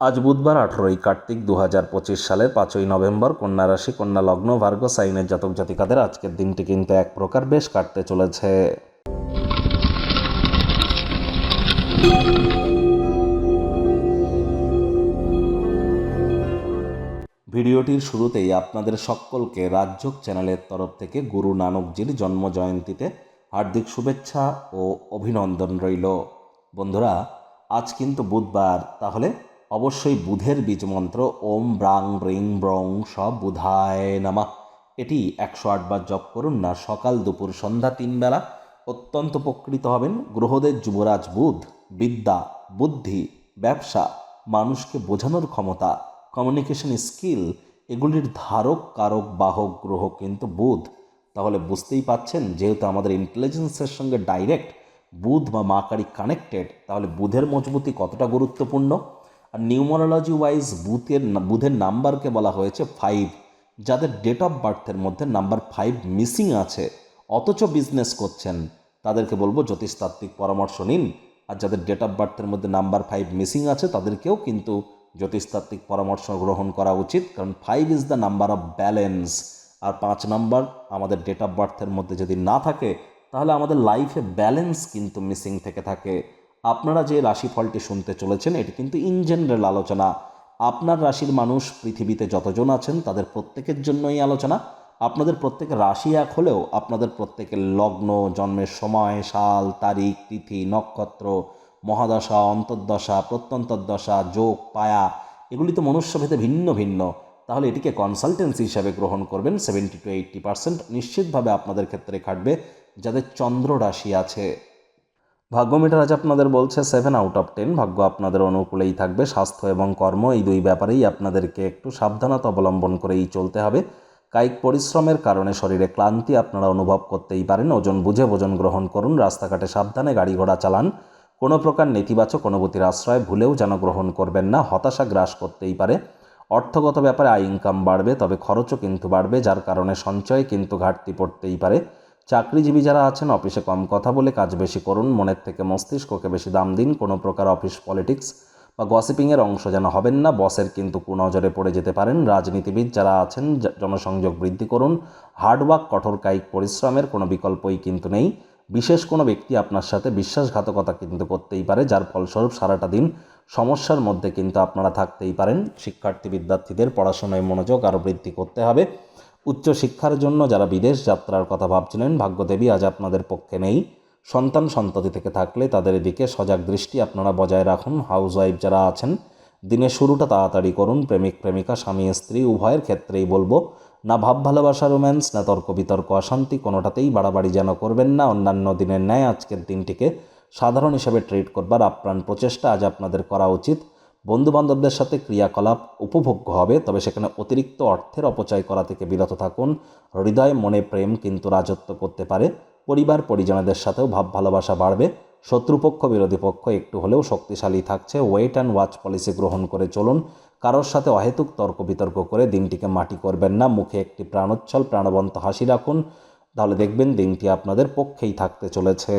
আজ বুধবার আঠেরোই কার্তিক দু হাজার পঁচিশ সালের পাঁচই নভেম্বর কন্যা রাশি, কন্যা লগ্ন, ভার্গ, সাইনের জাতক জাতিকাদের আজকের দিনটি কিন্তু এক প্রকার বেশ কাটতে চলেছে। ভিডিওটির শুরুতেই আপনাদের সকলকে রাজ্যক চ্যানেলের তরফ থেকে গুরু নানকজির জন্ম জয়ন্তীতে হার্দিক শুভেচ্ছা ও অভিনন্দন রইল। বন্ধুরা, আজ কিন্তু বুধবার, তাহলে অবশ্যই বুধের বীজ মন্ত্র ওম ব্রাং ব্রিং ব্রং সব বুধায় নামা। এটি একশো আটবার জপ করুন না, সকাল দুপুর সন্ধ্যা তিন বেলা। অত্যন্ত উপকৃত হবেন গ্রহদের যুবরাজ বুধ, বিদ্যা, বুদ্ধি, ব্যবসা, মানুষকে বোঝানোর ক্ষমতা কমিউনিকেশন স্কিল এগুলির ধারক, কারক, বাহক গ্রহ কিন্তু বুধ। তাহলে বুঝতেই পাচ্ছেন, যেহেতু আমাদের ইন্টেলিজেন্সের সঙ্গে ডাইরেক্ট বুধ বা মাকারি কানেক্টেড তাহলে বুধের মজবুতি কতটা গুরুত্বপূর্ণ? নিউমারোলজি ওয়াইজ বুথের বুধের নাম্বারকে বলা হয়েছে ফাইভ যাদের ডেট অফ বার্থের মধ্যে নাম্বার ফাইভ মিসিং আছে, অথচ বিজনেস করছেন, তাদেরকে বলব জ্যোতিষতাত্ত্বিক পরামর্শ নিন। আর যাদের ডেট অফ বার্থের মধ্যে নাম্বার ফাইভ মিসিং আছে, তাদেরকেও কিন্তু জ্যোতিষতাত্ত্বিক পরামর্শ গ্রহণ করা উচিত। কারণ five is the number of balance আর পাঁচ নাম্বার আমাদের ডেট অফ বার্থের মধ্যে যদি না থাকে, তাহলে আমাদের লাইফে ব্যালেন্স কিন্তু মিসিং থেকে থাকে। আপনারা যে রাশিফলটি শুনতে চলেছেন, এটি কিন্তু ইন জেনারেল আলোচনা। আপনার রাশির মানুষ পৃথিবীতে যতজন আছেন, তাদের প্রত্যেকের জন্যই আলোচনা। আপনাদের প্রত্যেকের রাশি এক হলেও আপনাদের প্রত্যেকের লগ্ন, জন্মের সময়, সাল, তারিখ, তিথি, নক্ষত্র, মহাদশা, অন্তর্দশা, প্রত্যন্তর্দশা, যোগ, পায়া, এগুলি তো মনুষ্যভেদে ভিন্ন ভিন্ন। তাহলে এটিকে কনসালটেন্সি হিসাবে গ্রহণ করবেন সেভেন্টি টু এইট্টি পার্সেন্ট নিশ্চিতভাবে আপনাদের ক্ষেত্রে খাটবে, যাদের চন্দ্র রাশি আছে। ভাগ্য মিটার আজ আপনাদের বলছে সেভেন আউট অফ টেন ভাগ্য আপনাদের অনুকূলেই থাকবে, স্বাস্থ্য এবং কর্ম এই দুই ব্যাপারেই আপনাদেরকে একটু সাবধানতা অবলম্বন করেই চলতে হবে। কায়িক পরিশ্রমের কারণে শরীরে ক্লান্তি আপনারা অনুভব করতেই পারেন। ওজন বুঝে ভোজন গ্রহণ করুন, রাস্তাঘাটে সাবধানে গাড়ি ঘোড়া চালান। কোনো প্রকার নেতিবাচক অনুভূতির আশ্রয় ভুলেও যেন গ্রহণ করবেন না, হতাশা গ্রাস করতেই পারে। অর্থগত ব্যাপারে আয় ইনকাম বাড়বে, তবে খরচও কিন্তু বাড়বে, যার কারণে সঞ্চয়ে কিন্তু ঘাটতি পড়তেই পারে। চাকরিজীবী যারা আছেন, অফিসে কম কথা বলে কাজ বেশি করুন। মনের থেকে মস্তিষ্ককে বেশি দাম দিন। কোনো প্রকার অফিস পলিটিক্স বা গসিপিংয়ের অংশ যেন হবেন না। বসের কিন্তু কুনজরে পড়ে যেতে পারেন। রাজনীতিবিদ যারা আছেন জনসংযোগ বৃদ্ধি করুন। হার্ডওয়ার্ক কঠোর কায়িক পরিশ্রমের কোনো বিকল্পই কিন্তু নেই। বিশেষ কোনো ব্যক্তি আপনার সাথে বিশ্বাসঘাতকতা কিন্তু করতেই পারে, যার ফলস্বরূপ সারাটা দিন সমস্যার মধ্যে কিন্তু আপনারা থাকতেই পারেন। শিক্ষার্থী, বিদ্যার্থীদের পড়াশোনায় মনোযোগ আরও বৃদ্ধি করতে হবে। উচ্চশিক্ষার জন্য যারা বিদেশ যাত্রার কথা ভাবছিলেন, ভাগ্যদেবী আজ আপনাদের পক্ষে নেই। সন্তান সন্ততি থেকে থাকলে তাদের দিকে সজাগ দৃষ্টি আপনারা বজায় রাখুন। হাউস ওয়াইফ যারা আছেন, দিনের শুরুটা তাড়াতাড়ি করুন। প্রেমিক, প্রেমিকা, স্বামী, স্ত্রী, উভয়ের ক্ষেত্রেই বলব, না ভাব ভালোবাসা রোম্যান্স, না তর্ক বিতর্ক অশান্তি, কোনোটাতেই বাড়াবাড়ি যেন করবেন না। অন্যান্য দিনের ন্যায় আজকের দিনটিকে সাধারণ হিসেবে ট্রিট করবার আপ্রাণ প্রচেষ্টা আজ আপনাদের করা উচিত। বন্ধুবান্ধবদের সাথে ক্রিয়াকলাপ উপভোগ্য হবে, তবে সেখানে অতিরিক্ত অর্থের অপচয় করা থেকে বিরত থাকুন। হৃদয়, মনে, প্রেম কিন্তু রাজত্ব করতে পারে। পরিবার, পরিজনদের সাথেও ভাব ভালোবাসা বাড়বে। শত্রুপক্ষ বিরোধী পক্ষ একটু হলেও শক্তিশালী থাকছে। ওয়েট অ্যান্ড ওয়াচ পলিসি গ্রহণ করে চলুন। কারোর সাথে অহেতুক তর্ক বিতর্ক করে দিনটিকে মাটি করবেন না। মুখে একটি প্রাণোচ্ছল, প্রাণবন্ত হাসি রাখুন। তাহলে দেখবেন দিনটি আপনাদের পক্ষেই থাকতে চলেছে।